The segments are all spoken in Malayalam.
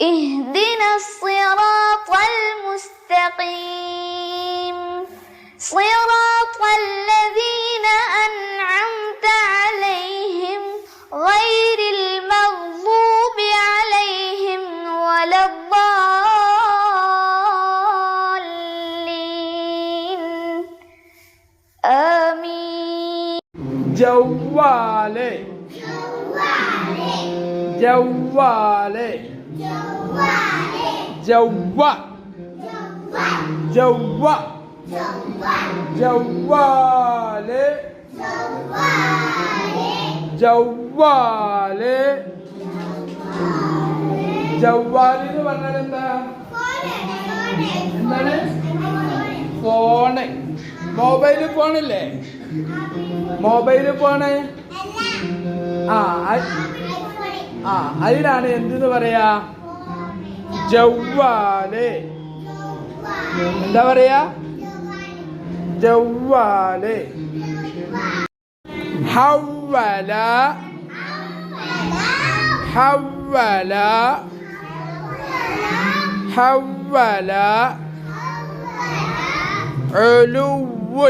اهدنا الصراط المستقيم. صراط الذين أنعمت عليهم غير المغضوب عليهم ولا الضالين. آمين. جوالي. جوالي. جوالي. ജവ്വ. ജവ്വ. ജവ്വാൽ. ജവ്വാൽ. ജവ്വാൽ എന്ന് പറഞ്ഞാൽ എന്താ? എന്താണ്? ഫോണ്. മൊബൈൽ ഫോണില്ലേ? Mobile phone? ആ. ആ അതിനാണ് എന്തെന്ന് പറയാ ജവ്വാല് എന്താ പറയാ ജവ്വാല് ഹവ്വല ഹവ്വല ഹവ്വല علو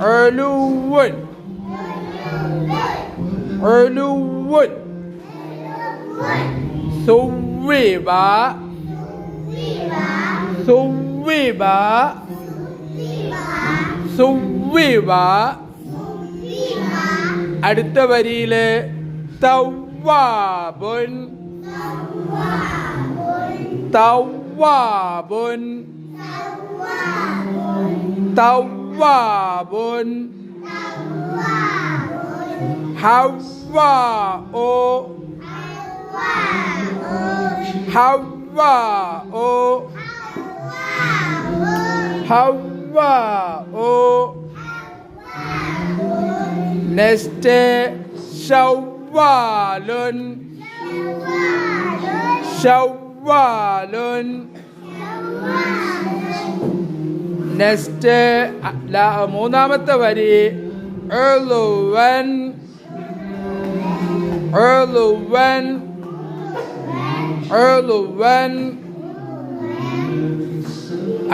علو علو ثوب ثوب ثوب അടുത്ത വരിയില് തവ്വാബുൻ തവ്വാബുൻ o. ഹവ്വാഉ ഹവ്വാഉ ഹവ്വാഉ നെക്സ്റ്റ് ഷവ്വാലുൻ ഷവ്വാലുൻ നെക്സ്റ്റ് മൂന്നാമത്തെ വരി. Earl Ren, Earl Ren, Earl Ren,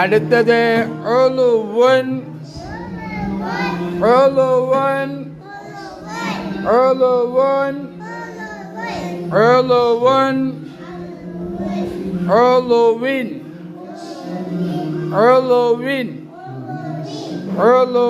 அடுத்தது Earl Wen, Earl Wen, Earl Wen, Earl Wen, Earl Win, Earl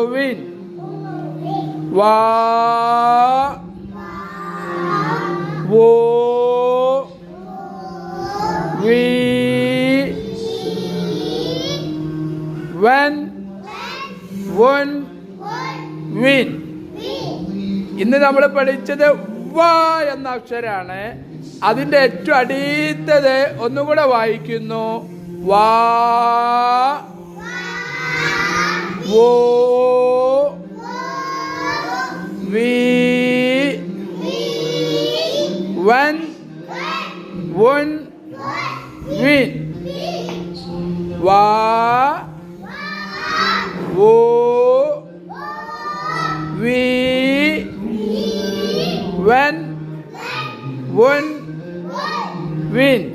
ഇന്ന് നമ്മൾ പഠിച്ചത് വ എന്ന അക്ഷരാണ്. അതിന്റെ ഏറ്റവും അടിയത്തത് ഒന്നുകൂടെ വായിക്കുന്നു. വാ വോ വി When, when, win. Wa, wo, we, when, when, win.